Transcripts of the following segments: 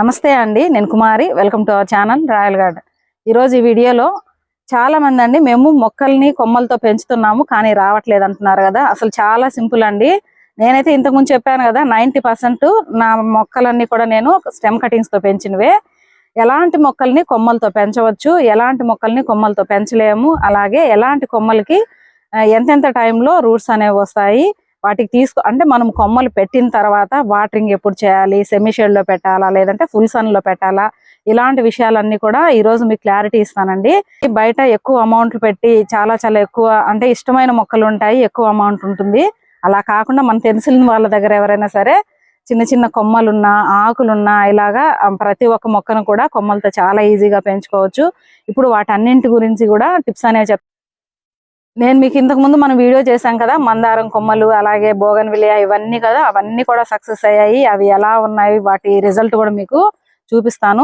నమస్తే అండి నేను Kumari. Welcome to our channel royal garden. ఈరోజు ఈ వీడియోలో చాలా మంది అండి మేము మొక్కల్ని కొమ్మలతో పెంచుతున్నాము కానీ రావట్లేదు అంటున్నారు కదా. అసలు చాలా సింపుల్ అండి. నేనైతే ఇంతకుముందు చెప్పాను కదా నైంటీ పర్సెంట్ నా మొక్కలన్నీ కూడా నేను స్టెమ్ కటింగ్స్తో పెంచినవే. ఎలాంటి మొక్కల్ని కొమ్మలతో పెంచవచ్చు ఎలాంటి మొక్కల్ని కొమ్మలతో పెంచలేము అలాగే ఎలాంటి కొమ్మలకి ఎంతెంత టైంలో రూట్స్ అనేవి వస్తాయి వాటికి తీసుకు అంటే మనం కొమ్మలు పెట్టిన తర్వాత వాటరింగ్ ఎప్పుడు చేయాలి సెమీ లో పెట్టాలా లేదంటే ఫుల్ సన్లో పెట్టాలా ఇలాంటి విషయాలన్నీ కూడా ఈ రోజు మీకు క్లారిటీ ఇస్తానండి. బయట ఎక్కువ అమౌంట్లు పెట్టి చాలా చాలా ఎక్కువ అంటే ఇష్టమైన మొక్కలు ఉంటాయి ఎక్కువ అమౌంట్ ఉంటుంది. అలా కాకుండా మనకు తెలిసిన వాళ్ళ దగ్గర ఎవరైనా సరే చిన్న చిన్న కొమ్మలున్నా ఆకులున్నా ఇలాగా ప్రతి ఒక్క మొక్కను కూడా కొమ్మలతో చాలా ఈజీగా పెంచుకోవచ్చు. ఇప్పుడు వాటన్నింటి గురించి కూడా టిప్స్ అనేవి చెప్ నేను మీకు ఇంతకు ముందు మనం వీడియో చేశాం కదా మందారం కొమ్మలు అలాగే బోగన్ విలియా ఇవన్నీ కదా అవన్నీ కూడా సక్సెస్ అయ్యాయి. అవి ఎలా ఉన్నాయి వాటి రిజల్ట్ కూడా మీకు చూపిస్తాను.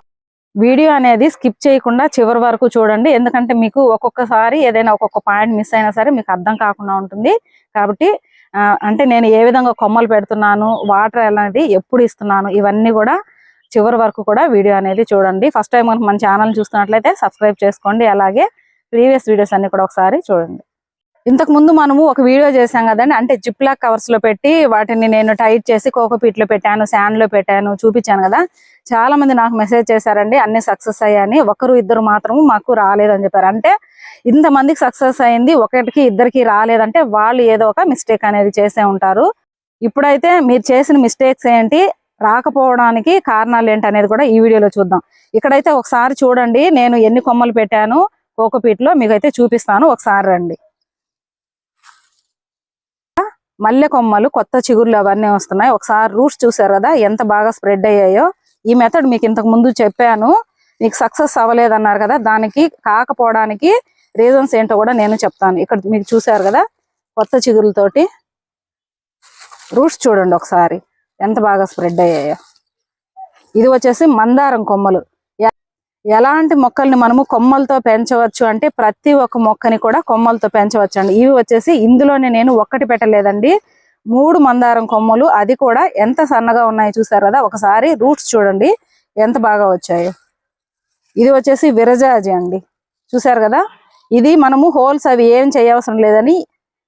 వీడియో అనేది స్కిప్ చేయకుండా చివరి వరకు చూడండి. ఎందుకంటే మీకు ఒక్కొక్కసారి ఏదైనా ఒక్కొక్క పాయింట్ మిస్ అయినా సరే మీకు అర్థం కాకుండా ఉంటుంది. కాబట్టి అంటే నేను ఏ విధంగా కొమ్మలు పెడుతున్నాను వాటర్ అనేది ఎప్పుడు ఇస్తున్నాను ఇవన్నీ కూడా చివరి వరకు కూడా వీడియో అనేది చూడండి. ఫస్ట్ టైం కనుక మన ఛానల్ చూస్తున్నట్లయితే సబ్స్క్రైబ్ చేసుకోండి. అలాగే ప్రీవియస్ వీడియోస్ అన్ని కూడా ఒకసారి చూడండి. ఇంతకు ముందు మనము ఒక వీడియో చేశాం కదండి. అంటే జిప్లాక్ కవర్స్లో పెట్టి వాటిని నేను టైట్ చేసి కోకోపీట్లో పెట్టాను శాండ్లో పెట్టాను చూపించాను కదా. చాలా మంది నాకు మెసేజ్ చేశారండి అన్ని సక్సెస్ అయ్యాయని. ఒకరు ఇద్దరు మాత్రం మాకు రాలేదని చెప్పారు. అంటే ఇంతమందికి సక్సెస్ అయింది ఒకటికి ఇద్దరికి రాలేదంటే వాళ్ళు ఏదో ఒక మిస్టేక్ అనేది చేసే ఉంటారు. ఇప్పుడైతే మీరు చేసిన మిస్టేక్స్ ఏంటి రాకపోవడానికి కారణాలు ఏంటి అనేది కూడా ఈ వీడియోలో చూద్దాం. ఇక్కడైతే ఒకసారి చూడండి నేను ఎన్ని కొమ్మలు పెట్టాను కోకోపీట్లో మీకైతే చూపిస్తాను ఒకసారి రండి. మల్లె కొమ్మలు కొత్త చిగుర్లు అవన్నీ వస్తున్నాయి. ఒకసారి రూట్స్ చూసారు కదా ఎంత బాగా స్ప్రెడ్ అయ్యాయో. ఈ మెథడ్ మీకు ఇంతకు ముందు చెప్పాను. మీకు సక్సెస్ అవ్వలేదన్నారు కదా దానికి కాకపోవడానికి రీజన్స్ ఏంటో కూడా నేను చెప్తాను. ఇక్కడ మీకు చూసారు కదా కొత్త చిగురులతోటి. రూట్స్ చూడండి ఒకసారి ఎంత బాగా స్ప్రెడ్ అయ్యాయో. ఇది వచ్చేసి మందారం కొమ్మలు. ఎలాంటి మొక్కల్ని మనము కొమ్మలతో పెంచవచ్చు అంటే ప్రతి ఒక్క మొక్కని కూడా కొమ్మలతో పెంచవచ్చు అండి ఇవి వచ్చేసి ఇందులోనే నేను ఒక్కటి పెట్టలేదండి. మూడు మందారం కొమ్మలు అది కూడా ఎంత సన్నగా ఉన్నాయి చూసారు కదా? ఒకసారి రూట్స్ చూడండి ఎంత బాగా వచ్చాయో. ఇది వచ్చేసి విరజాజి అండి. చూసారు కదా? ఇది మనము హోల్స్ అవి ఏం చేయవసరం లేదని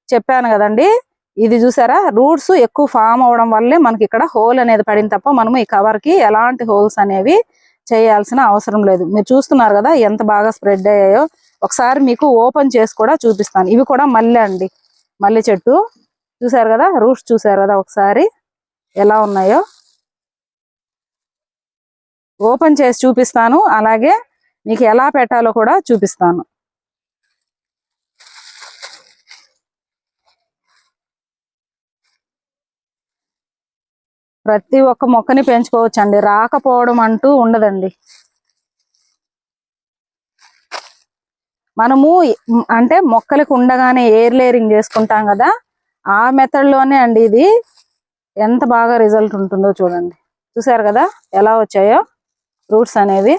చెప్పాను కదండి. ఇది చూసారా? రూట్స్ ఎక్కువ ఫామ్ అవడం వల్లే మనకి ఇక్కడ హోల్ అనేది పడింది తప్ప మనము ఈ కవర్కి ఎలాంటి హోల్స్ అనేవి చేయాల్సిన అవసరం లేదు. మీరు చూస్తున్నారు కదా ఎంత బాగా స్ప్రెడ్ అయ్యాయో. ఒకసారి మీకు ఓపెన్ చేసి కూడా చూపిస్తాను. ఇవి కూడా మల్లె అండి. మల్లె చెట్టు. చూసారు కదా? రూట్స్ చూసారు కదా ఒకసారి. ఎలా ఉన్నాయో. ఓపెన్ చేసి చూపిస్తాను. అలాగే మీకు ఎలా పెట్టాలో కూడా చూపిస్తాను. ప్రతి ఒక్క మొక్కని పెంచుకోవచ్చండి. రాకపోవడం అంటూ ఉండదండి. మనము అంటే మొక్కలకు ఉండగానే ఎయిర్ లేయరింగ్ చేసుకుంటాం కదా ఆ మెథడ్లోనే అండి ఇది. ఎంత బాగా రిజల్ట్ ఉంటుందో చూడండి. చూసారు కదా ఎలా వచ్చాయో రూట్స్ అనేవి.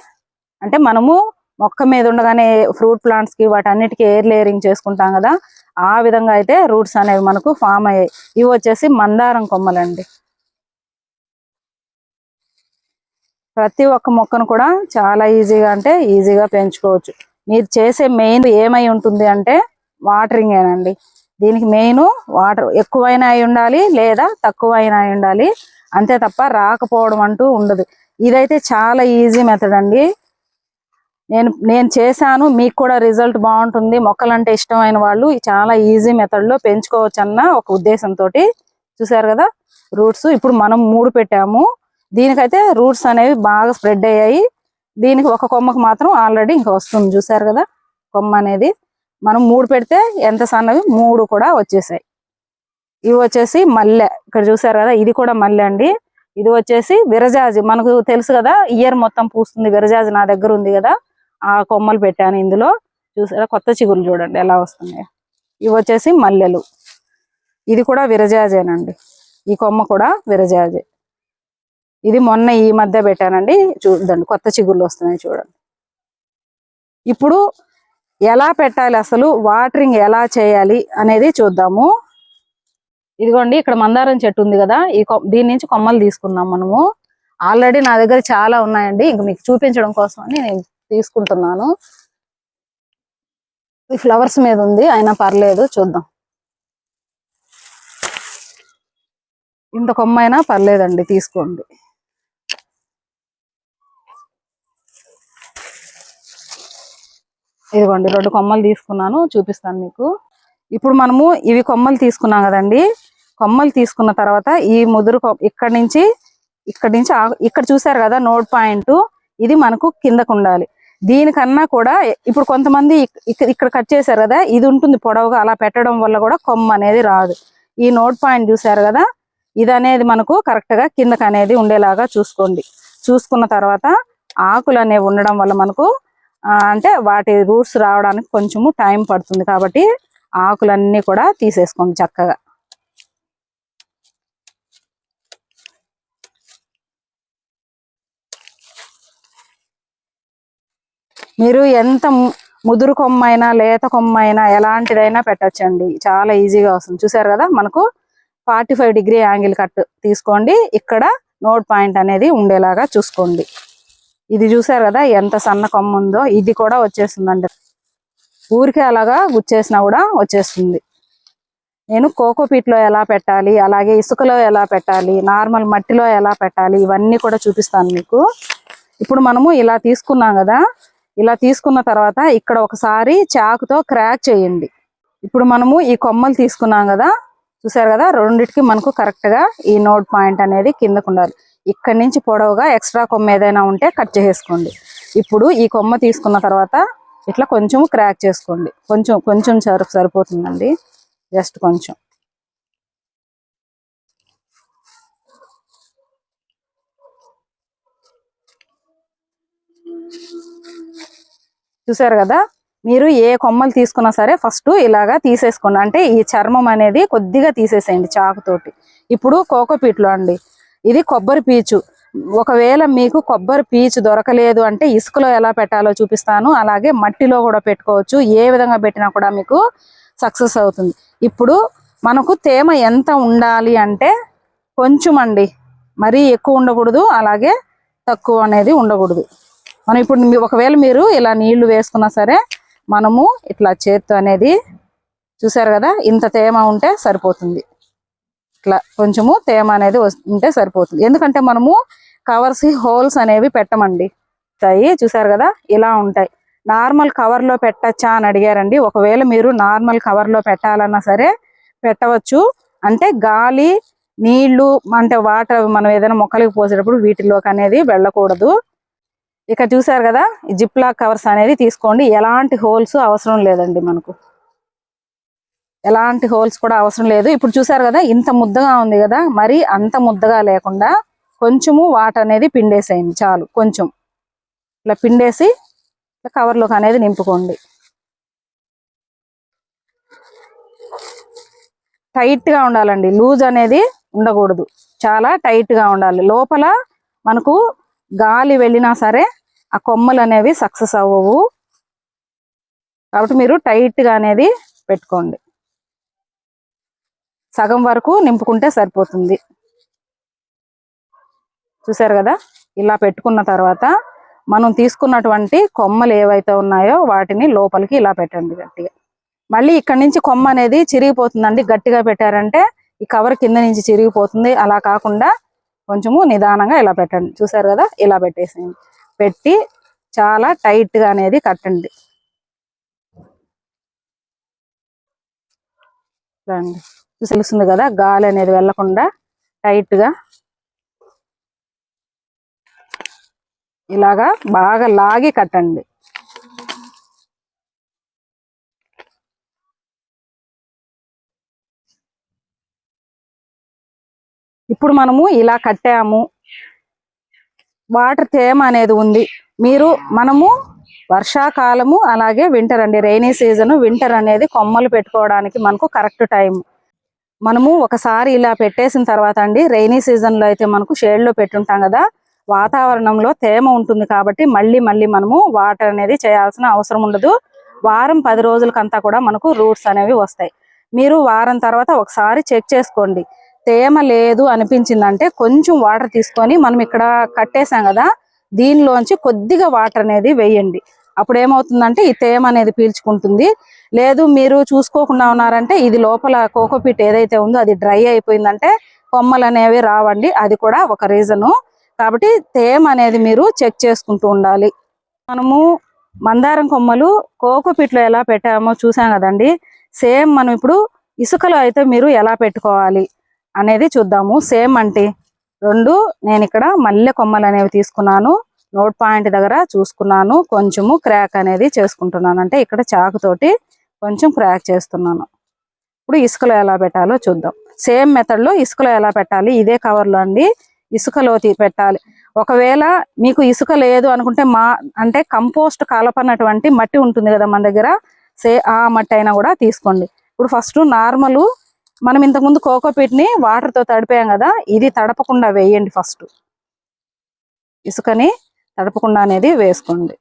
అంటే మనము మొక్క మీద ఉండగానే ఫ్రూట్ ప్లాంట్స్కి వాటన్నిటికీ ఎయిర్ లేయరింగ్ చేసుకుంటాం కదా ఆ విధంగా అయితే రూట్స్ అనేవి మనకు ఫామ్ అయ్యాయి. ఇవి వచ్చేసి మందారం కొమ్మలండి. ప్రతి ఒక్క మొక్కను కూడా చాలా ఈజీగా అంటే ఈజీగా పెంచుకోవచ్చు. మీరు చేసే మెయిన్ ఏమై ఉంటుంది అంటే వాటరింగ్ ఏనండి. దీనికి మెయిన్ వాటర్ ఎక్కువైనా అయి ఉండాలి లేదా తక్కువైనా అయి ఉండాలి. అంతే తప్ప రాకపోవడం అంటూ ఉండదు. ఇదైతే చాలా ఈజీ మెథడ్ అండి. నేను నేను చేశాను మీకు కూడా రిజల్ట్ బాగుంటుంది. మొక్కలంటే ఇష్టమైన వాళ్ళు చాలా ఈజీ మెథడ్లో పెంచుకోవచ్చు అన్న ఒక ఉద్దేశంతో చూసారు కదా రూట్స్. ఇప్పుడు మనం మూడు పెట్టాము. దీనికైతే రూట్స్ అనేవి బాగా స్ప్రెడ్ అయ్యాయి. దీనికి ఒక కొమ్మకు మాత్రం ఆల్రెడీ ఇంకా వస్తుంది. చూసారు కదా? కొమ్మ అనేది. మనం మూడు పెడితే ఎంత సన్నవి? మూడు కూడా వచ్చేసాయి. ఇవి వచ్చేసి మల్లె. ఇక్కడ చూసారు కదా? ఇది కూడా మల్లె అండి. ఇది వచ్చేసి విరజాజి. మనకు తెలుసు కదా? ఇయర్ మొత్తం పూస్తుంది. విరజాజి నా దగ్గర ఉంది కదా? ఆ కొమ్మలు పెట్టాను ఇందులో. చూసారా కొత్త చిగురు చూడండి ఎలా వస్తున్నాయి. ఇవి వచ్చేసి మల్లెలు. ఇది కూడా విరజాజేనండి. ఈ కొమ్మ కూడా విరజాజే. ఇది మొన్న ఈ మధ్య పెట్టానండి. చూడండి కొత్త చిగుర్లు వస్తున్నాయి చూడండి. ఇప్పుడు ఎలా పెట్టాలి అసలు? వాటరింగ్ ఎలా చేయాలి అనేది చూద్దాము. ఇదిగోండి ఇక్కడ మందారం చెట్టు ఉంది కదా. ఈ దీని నుంచి కొమ్మలు తీసుకున్నాం మనము. ఆల్రెడీ నా దగ్గర చాలా ఉన్నాయండి. ఇంక మీకు చూపించడం కోసం అని నేను తీసుకుంటున్నాను. ఈ ఫ్లవర్స్ మీద ఉంది అయినా పర్లేదు చూద్దాం. ఇంత కొమ్మైనా పర్లేదండి తీసుకోండి. ఇదిగోండి రెండు కొమ్మలు తీసుకున్నాను చూపిస్తాను మీకు. ఇప్పుడు మనము ఇవి కొమ్మలు తీసుకున్నాం కదండి. కొమ్మలు తీసుకున్న తర్వాత ఈ ముదురు కొ- ఇక్కడి నుంచి ఇక్కడి నుంచి ఇక్కడ చూసారు కదా నోట్ పాయింట్. ఇది మనకు కిందకు ఉండాలి. దీనికన్నా కూడా ఇప్పుడు కొంతమంది ఇక్కడ కట్ చేశారు కదా ఇది ఉంటుంది పొడవుగా అలా పెట్టడం వల్ల కూడా కొమ్మ అనేది రాదు. ఈ నోట్ పాయింట్ చూసారు కదా ఇది అనేది మనకు కరెక్ట్గా కిందకు అనేది ఉండేలాగా చూసుకోండి. చూసుకున్న తర్వాత ఆకులు అనేవి ఉండడం వల్ల మనకు అంటే వాటి రూట్స్ రావడానికి కొంచెము టైం పడుతుంది కాబట్టి ఆకులన్నీ కూడా తీసేసుకోండి చక్కగా. మీరు ఎంత ముదురు కొమ్మ అయినా లేత కొమ్మ అయినా ఎలాంటిదైనా పెట్టచ్చండి. చాలా ఈజీగా వస్తుంది. చూసారు కదా మనకు forty five degree angle cut తీసుకోండి. ఇక్కడ నోట్ పాయింట్ అనేది ఉండేలాగా చూసుకోండి. ఇది చూసారు కదా ఎంత సన్న కొమ్మ ఉందో ఇది కూడా వచ్చేస్తుందండి ఊరికే అలాగా గుచ్చేసినా కూడా వచ్చేస్తుంది. నేను కోకోపీట్లో ఎలా పెట్టాలి అలాగే ఇసుకలో ఎలా పెట్టాలి నార్మల్ మట్టిలో ఎలా పెట్టాలి ఇవన్నీ కూడా చూపిస్తాను మీకు. ఇప్పుడు మనము ఇలా తీసుకున్నాం కదా ఇలా తీసుకున్న తర్వాత ఇక్కడ ఒకసారి చాకుతో క్రాక్ చేయండి. ఇప్పుడు మనము ఈ కొమ్మలు తీసుకున్నాం కదా చూసారు కదా రెండిటికి మనకు కరెక్ట్గా ఈ నోట్ పాయింట్ అనేది కిందకు ఉండాలి. ఇక్కడ నుంచి పొడవుగా ఎక్స్ట్రా కొమ్మ ఏదైనా ఉంటే కట్ చేసేసుకోండి. ఇప్పుడు ఈ కొమ్మ తీసుకున్న తర్వాత ఇట్లా కొంచెం క్రాక్ చేసుకోండి. కొంచెం కొంచెం సరి సరిపోతుందండి. జస్ట్ కొంచెం. చూసారు కదా? మీరు ఏ కొమ్మలు తీసుకున్నా సరే ఫస్ట్ ఇలాగా తీసేసుకోండి. అంటే ఈ చర్మం అనేది కొద్దిగా తీసేసేయండి చాకుతోటి. ఇప్పుడు కోకోపీట్లో అండి. ఇది కొబ్బరి పీచు. ఒకవేళ మీకు కొబ్బరి పీచు దొరకలేదు అంటే ఇసుకలో ఎలా పెట్టాలో చూపిస్తాను. అలాగే మట్టిలో కూడా పెట్టుకోవచ్చు. ఏ విధంగా పెట్టినా కూడా మీకు సక్సెస్ అవుతుంది. ఇప్పుడు మనకు తేమ ఎంత ఉండాలి అంటే కొంచెం అండి. మరీ ఎక్కువ ఉండకూడదు. అలాగే తక్కువ అనేది ఉండకూడదు. మనం ఇప్పుడు ఒకవేళ మీరు ఇలా నీళ్ళు వేసుకున్నా సరే మనము ఇట్లా చేత్తో అనేది చూసారు కదా? ఇంత తేమ ఉంటే సరిపోతుంది. ఇట్లా కొంచెము తేమ అనేది ఉంటే సరిపోతుంది. ఎందుకంటే మనము కవర్స్ హోల్స్ అనేవి పెట్టమండి. ఉంటాయి చూసారు కదా ఇలా ఉంటాయి. నార్మల్ కవర్లో పెట్టచ్చా అని అడిగారండి. ఒకవేళ మీరు నార్మల్ కవర్లో పెట్టాలన్నా సరే పెట్టవచ్చు. అంటే గాలి నీళ్ళు అంటే వాటర్ మనం ఏదైనా మొక్కలకి పోసేటప్పుడు వీటిలోకి అనేది వెళ్ళకూడదు. ఇక చూసారు కదా ఈ జిప్ లాక్ కవర్స్ అనేది తీసుకోండి. ఎలాంటి హోల్స్ అవసరం లేదండి మనకు. ఎలాంటి హోల్స్ కూడా అవసరం లేదు. ఇప్పుడు చూసారు కదా ఇంత ముద్దగా ఉంది కదా మరి అంత ముద్దగా లేకుండా కొంచెము వాటర్ అనేది పిండేసేయండి చాలు కొంచెం. ఇట్లా పిండేసి కవర్లోకి అనేది నింపుకోండి. టైట్గా ఉండాలండి. లూజ్ అనేది ఉండకూడదు. చాలా టైట్గా ఉండాలి. లోపల మనకు గాలి వెళ్ళినా సరే ఆ కొమ్మలు అనేవి సక్సెస్ అవ్వవు. కాబట్టి మీరు టైట్గా అనేది పెట్టుకోండి. సగం వరకు నింపుకుంటే సరిపోతుంది. చూసారు కదా? ఇలా పెట్టుకున్న తర్వాత మనం తీసుకున్నటువంటి కొమ్మలు ఏవైతే ఉన్నాయో వాటిని లోపలికి ఇలా పెట్టండి గట్టిగా. మళ్ళీ ఇక్కడ నుంచి కొమ్మ అనేది చిరిగిపోతుందండి. గట్టిగా పెట్టారంటే ఈ కవర్ కింద నుంచి చిరిగిపోతుంది. అలా కాకుండా కొంచెము నిదానంగా ఇలా పెట్టండి. చూసారు కదా? ఇలా పెట్టేసేయండి. పెట్టి చాలా టైట్గా అనేది కట్టండి. రండి. తెలుస్తుంది కదా గాలి అనేది వెళ్ళకుండా టైట్గా ఇలాగా బాగా లాగి కట్టండి. ఇప్పుడు మనము ఇలా కట్టాము. వాటర్ తేమ అనేది ఉంది. మీరు మనము వర్షాకాలము అలాగే వింటర్ అండి రైనీ సీజన్ వింటర్ అనేది కొమ్మలు పెట్టుకోవడానికి మనకు కరెక్ట్ టైం మనము ఒకసారి ఇలా పెట్టేసిన తర్వాత అండి రైనీ సీజన్లో అయితే మనకు షేడ్లో పెట్టుంటాం కదా వాతావరణంలో తేమ ఉంటుంది కాబట్టి మళ్ళీ మళ్ళీ మనము వాటర్ అనేది చేయాల్సిన అవసరం ఉండదు. వారం పది రోజులకంతా కూడా మనకు రూట్స్ అనేవి వస్తాయి. మీరు వారం తర్వాత ఒకసారి చెక్ చేసుకోండి. తేమ లేదు అనిపించిందంటే కొంచెం వాటర్ తీసుకొని మనం ఇక్కడ కట్టేసాం కదా దీనిలోంచి కొద్దిగా వాటర్ అనేది వేయండి. అప్పుడు ఏమవుతుందంటే ఈ తేమ అనేది పీల్చుకుంటుంది. లేదు మీరు చూసుకోకుండా ఉన్నారంటే ఇది లోపల కోకోపీట్ ఏదైతే ఉందో అది డ్రై అయిపోయిందంటే కొమ్మలు అనేవి రావండి. అది కూడా ఒక రీజను కాబట్టి తేమ అనేది మీరు చెక్ చేసుకుంటూ ఉండాలి. మనము మందారం కొమ్మలు కోకోపీట్లో ఎలా పెట్టామో చూసాం కదండి. సేమ్ మనం ఇప్పుడు ఇసుకలో అయితే మీరు ఎలా పెట్టుకోవాలి అనేది చూద్దాము. సేమ్ అంటే రెండు నేను ఇక్కడ మల్లె కొమ్మలు అనేవి తీసుకున్నాను. నోట్ పాయింట్ దగ్గర చూసుకున్నాను. కొంచెము క్రాక్ అనేది చేసుకుంటున్నాను. అంటే ఇక్కడ చాకుతోటి కొంచెం క్రాక్ చేస్తున్నాను. ఇప్పుడు ఇసుకలో ఎలా పెట్టాలో చూద్దాం. సేమ్ మెథడ్లో ఇసుకలో ఎలా పెట్టాలి? ఇదే కవర్లో అండి. ఇసుకలో పెట్టాలి. ఒకవేళ మీకు ఇసుక లేదు అనుకుంటే మా అంటే కంపోస్ట్ కలపనటువంటి మట్టి ఉంటుంది కదా మన దగ్గర సే ఆ మట్టి అయినా కూడా తీసుకోండి. ఇప్పుడు ఫస్ట్ నార్మల్ మనం ఇంతకుముందు కోకోపీట్ని ని వాటర్తో తడిపాం కదా ఇది తడపకుండా వేయండి ఫస్ట్ ఇసుకని తడపకుండా అనేది వేసుకోండి.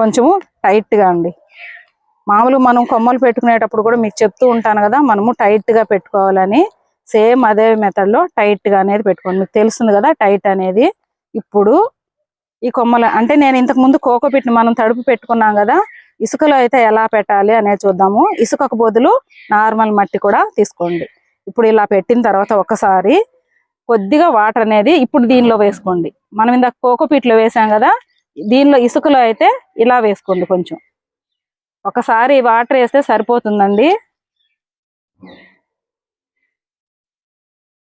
కొంచెము టైట్గా అండి. మామూలుగా మనం కొమ్మలు పెట్టుకునేటప్పుడు కూడా మీకు చెప్తూ ఉంటాను కదా మనము టైట్గా పెట్టుకోవాలని. సేమ్ అదే మెథడ్లో లో టైట్ అనేది పెట్టుకోండి. మీకు తెలుస్తుంది కదా టైట్ అనేది. ఇప్పుడు ఈ కొమ్మలు అంటే నేను ఇంతకు ముందు కోకోపిట్ని మనం తడుపు పెట్టుకున్నాం కదా ఇసుకలో అయితే ఎలా పెట్టాలి అనేది చూద్దాము. ఇసుకకు బదులు నార్మల్ మట్టి కూడా తీసుకోండి. ఇప్పుడు ఇలా పెట్టిన తర్వాత ఒకసారి కొద్దిగా వాటర్ అనేది ఇప్పుడు దీనిలో వేసుకోండి. మనం ఇందాక కోకోపీట్లో వేసాం కదా దీనిలో ఇసుకలో అయితే ఇలా వేసుకోండి కొంచెం. ఒకసారి వాటర్ వేస్తే సరిపోతుందండి.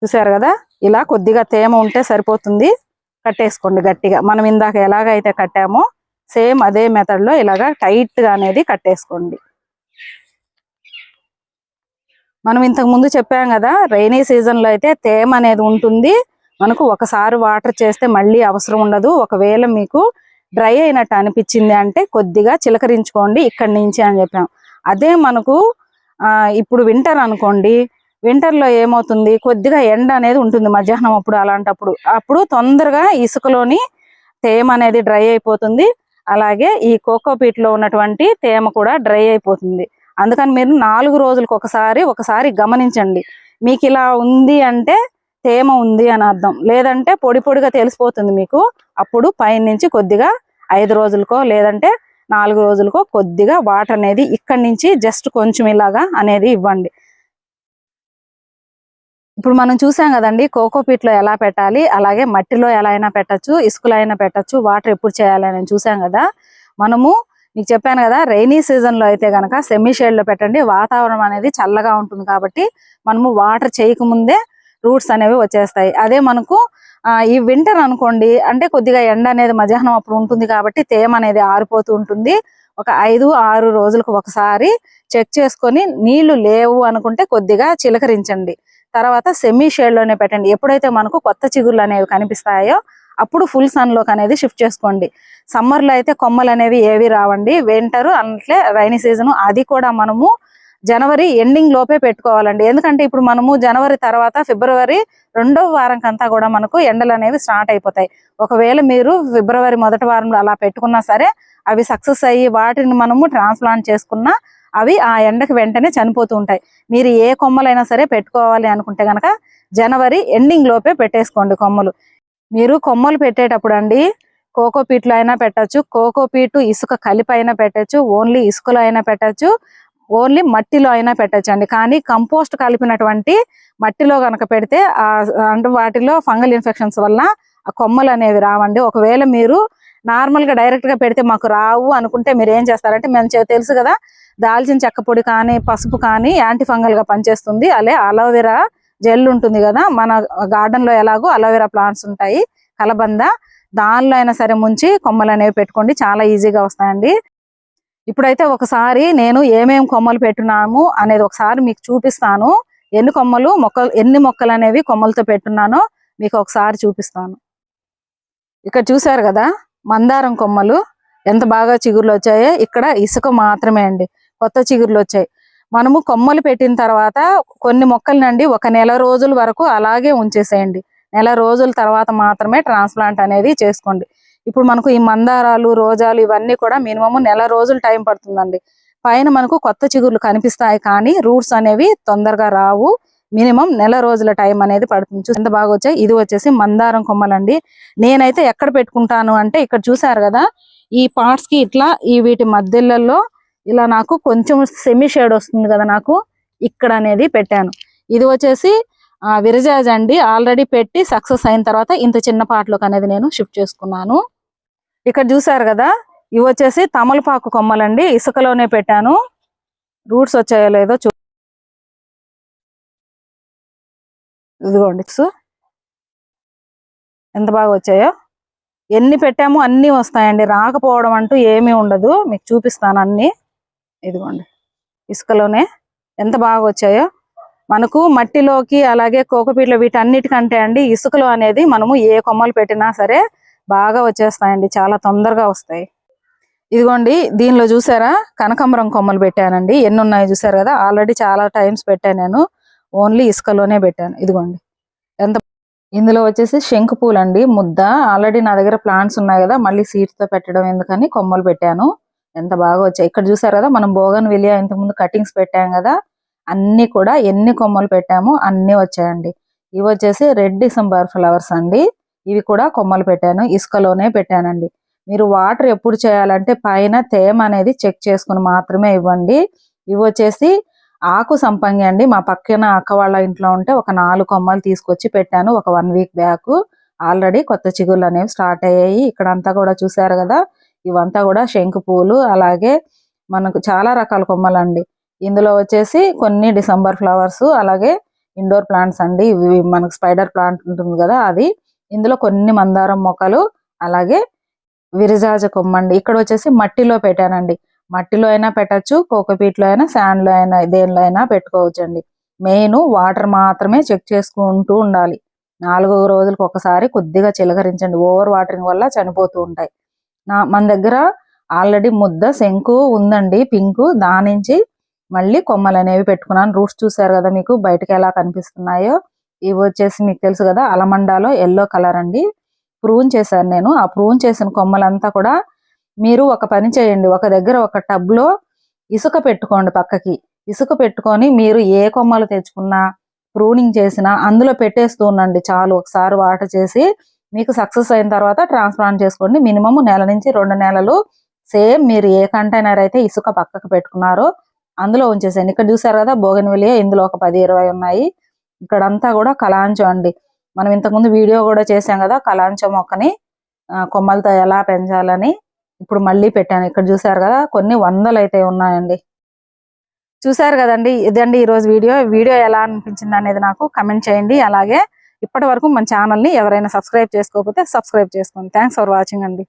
చూసారు కదా? ఇలా కొద్దిగా తేమ ఉంటే సరిపోతుంది. కట్టేసుకోండి గట్టిగా. మనం ఇందాక ఎలాగైతే కట్టామో సేమ్ అదే మెథడ్లో ఇలాగా టైట్గా అనేది కట్టేసుకోండి. మనం ఇంతకు ముందు చెప్పాం కదా రైనీ సీజన్లో అయితే తేమ అనేది ఉంటుంది. మనకు ఒకసారి వాటర్ చేస్తే మళ్ళీ అవసరం ఉండదు. ఒకవేళ మీకు డ్రై అయినట్టు అనిపించింది అంటే కొద్దిగా చిలకరించుకోండి ఇక్కడి నుంచి అని చెప్పాం. అదే మనకు ఇప్పుడు వింటర్ అనుకోండి వింటర్లో ఏమవుతుంది? కొద్దిగా ఎండ అనేది ఉంటుంది మధ్యాహ్నం అప్పుడు అలాంటప్పుడు. అప్పుడు తొందరగా ఇసుకలోని తేమ అనేది డ్రై అయిపోతుంది. అలాగే ఈ కోకోపీట్లో ఉన్నటువంటి తేమ కూడా డ్రై అయిపోతుంది. అందుకని మీరు నాలుగు రోజులకు ఒకసారి ఒకసారి గమనించండి. మీకు ఇలా ఉంది అంటే తేమ ఉంది అని అర్థం. లేదంటే పొడి పొడిగా తెలిసిపోతుంది మీకు. అప్పుడు పైనుంచి కొద్దిగా ఐదు రోజులకో లేదంటే నాలుగు రోజులకో కొద్దిగా వాటర్ అనేది ఇక్కడి నుంచి జస్ట్ కొంచెం ఇలాగా అనేది ఇవ్వండి. ఇప్పుడు మనం చూసాం కదండి కోకోపీట్లో ఎలా పెట్టాలి అలాగే మట్టిలో ఎలా అయినా పెట్టచ్చు ఇసుకలో అయినా పెట్టచ్చు వాటర్ ఎప్పుడు చేయాలి అని చూసాం కదా. మనము మీకు చెప్పాను కదా రైనీ సీజన్లో అయితే గనక సెమీ షేడ్లో పెట్టండి వాతావరణం అనేది చల్లగా ఉంటుంది కాబట్టి మనము వాటర్ చేయకముందే రూట్స్ అనేవి వచ్చేస్తాయి. అదే మనకు ఈ వింటర్ అనుకోండి అంటే కొద్దిగా ఎండ అనేది మధ్యాహ్నం అప్పుడు ఉంటుంది కాబట్టి తేమ అనేది ఆరిపోతూ ఉంటుంది. ఒక ఐదు ఆరు రోజులకు ఒకసారి చెక్ చేసుకొని నీళ్ళు లేవు అనుకుంటే కొద్దిగా చిలకరించండి. తర్వాత సెమీ షేడ్లోనే పెట్టండి. ఎప్పుడైతే మనకు కొత్త చిగుర్లు అనేవి కనిపిస్తాయో అప్పుడు ఫుల్ సన్లోకి అనేది షిఫ్ట్ చేసుకోండి. సమ్మర్లో అయితే కొమ్మలు అనేవి ఏవి రావండి. వింటర్ అట్లే రైనీ సీజన్ అది కూడా మనము జనవరి ఎండింగ్ లోపే పెట్టుకోవాలండి. ఎందుకంటే ఇప్పుడు మనము జనవరి తర్వాత ఫిబ్రవరి రెండో వారంకంతా కూడా మనకు ఎండలు అనేవి స్టార్ట్ అయిపోతాయి. ఒకవేళ మీరు ఫిబ్రవరి మొదటి వారంలో అలా పెట్టుకున్నా సరే అవి సక్సెస్ అయ్యి వాటిని మనము ట్రాన్స్ప్లాంట్ చేసుకున్నా అవి ఆ ఎండకు వెంటనే చనిపోతూ ఉంటాయి. మీరు ఏ కొమ్మలైనా సరే పెట్టుకోవాలి అనుకుంటే గనక జనవరి ఎండింగ్ లోపే పెట్టేసుకోండి కొమ్మలు. మీరు కొమ్మలు పెట్టేటప్పుడు అండి కోకోపీట్లో అయినా పెట్టచ్చు కోకోపీటు ఇసుక కలిపి అయినా పెట్టచ్చు ఓన్లీ ఇసుకలో అయినా పెట్టచ్చు ఓన్లీ మట్టిలో అయినా పెట్టచ్చు అండి కానీ కంపోస్ట్ కలిపినటువంటి మట్టిలో కనుక పెడితే అంటే వాటిలో ఫంగల్ ఇన్ఫెక్షన్స్ వల్ల కొమ్మలు అనేవి రావండి. ఒకవేళ మీరు నార్మల్గా డైరెక్ట్గా పెడితే మాకు రావు అనుకుంటే మీరు ఏం చేస్తారంటే మేము చె- తెలుసు కదా దాల్చిన చెక్క పొడి కానీ పసుపు కానీ యాంటీ ఫంగల్గా పనిచేస్తుంది. అలే అలోవెరా జెల్ ఉంటుంది కదా మన గార్డెన్లో ఎలాగో అలోవెరా ప్లాంట్స్ ఉంటాయి కలబంద. దానిలో అయినా సరే ముంచి కొమ్మలు అనేవి పెట్టుకోండి చాలా ఈజీగా వస్తాయండి. ఇప్పుడైతే ఒకసారి నేను ఏమేం కొమ్మలు పెట్టున్నాము అనేది ఒకసారి మీకు చూపిస్తాను. ఎన్ని కొమ్మలు మొక్కలు ఎన్ని మొక్కలు అనేవి కొమ్మలతో పెట్టున్నానో మీకు ఒకసారి చూపిస్తాను. ఇక్కడ చూసారు కదా మందారం కొమ్మలు ఎంత బాగా చిగురులు వచ్చాయో. ఇక్కడ ఇసుక మాత్రమే అండి కొత్త చిగురులు వచ్చాయి. మనము కొమ్మలు పెట్టిన తర్వాత కొన్ని మొక్కలనండి ఒక నెల రోజుల వరకు అలాగే ఉంచేసేయండి. నెల రోజుల తర్వాత మాత్రమే ట్రాన్స్ప్లాంట్ అనేది చేసుకోండి. ఇప్పుడు మనకు ఈ మందారాలు రోజాలు ఇవన్నీ కూడా మినిమం నెల రోజులు టైం పడుతుందండి. పైన మనకు కొత్త చిగుర్లు కనిపిస్తాయి కానీ రూట్స్ అనేవి తొందరగా రావు. మినిమం నెల రోజుల టైం అనేది పడుతుంది. చూసి ఎంత బాగా వచ్చాయి? ఇది వచ్చేసి మందారం కొమ్మలండి. నేనైతే ఎక్కడ పెట్టుకుంటాను అంటే ఇక్కడ చూసారు కదా ఈ పార్ట్స్కి ఇట్లా ఈ వీటి మధ్యలలో ఇలా నాకు కొంచెం సెమీ షేడ్ వస్తుంది కదా నాకు ఇక్కడ అనేది పెట్టాను. ఇది వచ్చేసి విరజాజ్ అండి. ఆల్రెడీ పెట్టి సక్సెస్ అయిన తర్వాత ఇంత చిన్న పాటలోకి అనేది నేను షిఫ్ట్ చేసుకున్నాను. ఇక్కడ చూసారు కదా? ఇవి వచ్చేసి తమలపాకు కొమ్మలండి. ఇసుకలోనే పెట్టాను. రూట్స్ వచ్చాయో లేదో చూ ఇదిగోండి. ఎంత బాగా వచ్చాయో. ఎన్ని పెట్టామో అన్ని వస్తాయండి. రాకపోవడం అంటూ ఏమీ ఉండదు. మీకు చూపిస్తాను అన్ని. ఇదిగోండి. ఇసుకలోనే ఎంత బాగా వచ్చాయో. మనకు మట్టిలోకి అలాగే కోకపీట్లో వీటన్నిటికంటే అండి ఇసుకలో అనేది మనము ఏ కొమ్మలు పెట్టినా సరే బాగా వచ్చేస్తాయండి చాలా తొందరగా వస్తాయి. ఇదిగోండి దీనిలో చూసారా? కనకాంబరం కొమ్మలు పెట్టానండి. ఎన్ని ఉన్నాయో చూసారు కదా? ఆల్రెడీ చాలా టైమ్స్ పెట్టాను నేను. ఓన్లీ ఇసుకలోనే పెట్టాను. ఇదిగోండి. ఎంత ఇందులో వచ్చేసి శంకు పూలు అండి ముద్ద. ఆల్రెడీ నా దగ్గర ప్లాంట్స్ ఉన్నాయి కదా మళ్ళీ సీడ్స్తో తో పెట్టడం ఎందుకని కొమ్మలు పెట్టాను. ఎంత బాగా వచ్చాయి. ఇక్కడ చూసారు కదా మనం బోగన్ విలియా ఇంతకుముందు కటింగ్స్ పెట్టాం కదా అన్ని కూడా ఎన్ని కొమ్మలు పెట్టామో అన్ని వచ్చాయండి. ఇవి వచ్చేసి రెడ్ డిసెంబర్ ఫ్లవర్స్ అండి. ఇవి కూడా కొమ్మలు పెట్టాను. ఇసుకలోనే పెట్టానండి. మీరు వాటర్ ఎప్పుడు చేయాలంటే పైన తేమ అనేది చెక్ చేసుకుని మాత్రమే ఇవ్వండి. ఇవి వచ్చేసి ఆకు సంపంగి అండి. మా పక్కన అక్క వాళ్ళ ఇంట్లో ఉంటే ఒక నాలుగు కొమ్మలు తీసుకొచ్చి పెట్టాను. ఒక వన్ వీక్ బ్యాక్. ఆల్రెడీ కొత్త చిగుళ్ళు అనేవి స్టార్ట్ అయ్యాయి. ఇక్కడ అంతా కూడా చూసారు కదా? ఇవంతా కూడా శంకు పూలు. అలాగే మనకు చాలా రకాల కొమ్మలు అండి ఇందులో వచ్చేసి కొన్ని డిసెంబర్ ఫ్లవర్స్ అలాగే ఇండోర్ ప్లాంట్స్ అండి. ఇవి మనకు స్పైడర్ ప్లాంట్ ఉంటుంది కదా అది. ఇందులో కొన్ని మందారం మొక్కలు అలాగే విరజాజ కొమ్మండి. ఇక్కడ వచ్చేసి మట్టిలో పెట్టానండి. మట్టిలో అయినా పెట్టచ్చు కోకోపీట్లో అయినా శాండ్లో అయినా దేనిలో అయినా పెట్టుకోవచ్చు అండి మెయిన్ వాటర్ మాత్రమే చెక్ చేసుకుంటూ ఉండాలి. నాలుగు రోజులకు ఒకసారి కొద్దిగా చిలకరించండి. ఓవర్ వాటరింగ్ వల్ల చనిపోతూ ఉంటాయి. నా మన దగ్గర ఆల్రెడీ ముద్ద శంకు ఉందండి పింక్. దాని నుంచి మళ్ళీ కొమ్మలు అనేవి పెట్టుకున్నాను. రూట్స్ చూసారు కదా మీకు బయటకి ఎలా కనిపిస్తున్నాయో. ఇవి వచ్చేసి మీకు తెలుసు కదా అలమండాలో ఎల్లో కలర్ అండి. ప్రూన్ చేశాను నేను. ఆ ప్రూన్ చేసిన కొమ్మలంతా కూడా మీరు ఒక పని చేయండి. ఒక దగ్గర ఒక టబ్లో ఇసుక పెట్టుకోండి పక్కకి. ఇసుక పెట్టుకొని మీరు ఏ కొమ్మలు తెచ్చుకున్నా ప్రూనింగ్ చేసినా అందులో పెట్టేస్తూ ఉండండి. చాలు ఒకసారి వాటర్ చేసి మీకు సక్సెస్ అయిన తర్వాత ట్రాన్స్ప్లాంట్ చేసుకోండి. మినిమం నెల నుంచి రెండు నెలలు సేమ్ మీరు ఏ కంటైనర్ అయితే ఇసుక పక్కకు పెట్టుకున్నారో అందులో ఉంచేసేయండి. ఇక్కడ చూసారు కదా బోగన్విలియా ఇందులో ఒక పది ఇరవై ఉన్నాయి. ఇక్కడంతా కూడా కలాంచం అండి. మనం ఇంతకుముందు వీడియో కూడా చేసాం కదా కలాంచం మొక్కని కొమ్మలతో ఎలా పెంచాలని ఇప్పుడు మళ్ళీ పెట్టాను. ఇక్కడ చూసారు కదా కొన్ని వందలు అయితే ఉన్నాయండి. చూసారు కదండి ఇదండి ఈ రోజు వీడియో వీడియో ఎలా అనిపించింది అనేది నాకు కమెంట్ చేయండి. అలాగే ఇప్పటి వరకు మన ఛానల్ని ఎవరైనా సబ్స్క్రైబ్ చేసుకోకపోతే సబ్స్క్రైబ్ చేసుకోండి. థ్యాంక్స్ ఫర్ వాచింగ్ అండి.